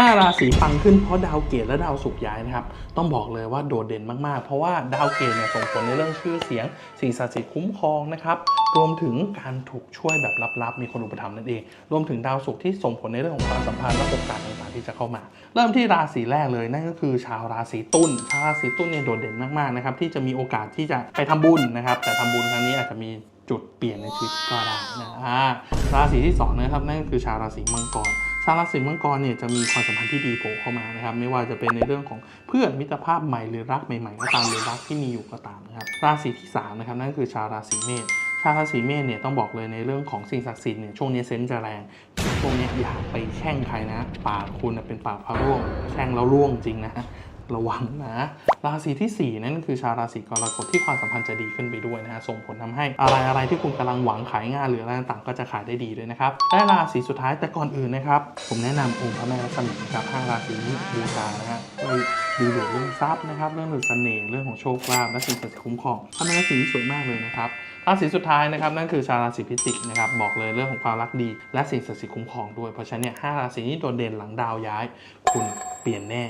5 ราศีปังขึ้นเพราะดาวเกตและดาวศุกร์ย้ายนะครับ ต้องบอกเลยว่าโดดเด่นมากๆ เพราะว่าดาวเกตเนี่ยส่งผลในเรื่องชื่อเสียงสิ่งศักดิ์สิทธิ์คุ้มครองนะครับ รวมถึงการถูกช่วยแบบลับๆ มีคนอุปถัมภ์นั่นเอง รวมถึงดาวศุกร์ที่ส่งผลในเรื่องของความสัมพันธ์และโอกาสต่างๆที่จะเข้ามา เริ่มที่ราศีแรกเลยนั่นก็คือ ชาวราศีตุลชาวราศีตุลเนี่ยโดดเด่นมากๆนะครับที่จะมีโอกาสที่จะไปทำบุญนะครับ แต่ทำบุญครั้งนี้อาจจะมีจุดเปลี่ยนในชีวิตก็ได้นะราศีที่สองนะครับนั่นก็คือชาวราศีมังกร ชาวราศีมังกรเนี่ยจะมีความสัมพันธ์ที่ดีโผล่เข้ามานะครับ ไม่ว่าจะเป็นในเรื่องของเพื่อนมิตรภาพใหม่หรือรักใหม่ๆก็ตามหรือรักที่มีอยู่ก็ตามนะครับ ราศีที่สามนะครับนั่นคือชาวราศีเมษชาวราศีเมษเนี่ยต้องบอกเลยในเรื่องของสิ่งศักดิ์สิทธิ์เนี่ยช่วงนี้เซนจะแรงช่วงนี้อย่าไปแช่งใครนะ ปากคุณเป็นปากพระร่วงแช่งแล้วร่วงจริงนะ ระวังนะราศีที่ 4 นั่นคือชาวราศีกรกฎที่ความสัมพันธ์จะดีขึ้นไปด้วยนะฮะส่งผลทำให้อะไรอะไรที่คุณกำลังหวังขายงานหรืออะไรต่างก็จะขายได้ดีด้วยนะครับและราศีสุดท้ายแต่ก่อนอื่นนะครับ ผมแนะนำองค์พระแม่ลักษมีนะครับห้าราศีนี้บูชานะฮะดูดวงเรื่องทรัพย์นะครับเรื่องเรื่องเสน่ห์เรื่องของโชคลาภและสิ่งศักดิ์สิทธิ์คุ้มครองพระแม่ลักษมีสวยมากเลยนะครับราศีสุดท้ายนะครับนั่นคือชาวราศีพิจิกนะครับบอกเลยเรื่องของความรักดี และสิ่งศักดิ์สิทธิ์คุ้มครองด้วยเพราะฉะนั้นเนี่ยห้าราศีนี้โดดเด่นหลังดาวย้าย คุณเปลี่ยนแน่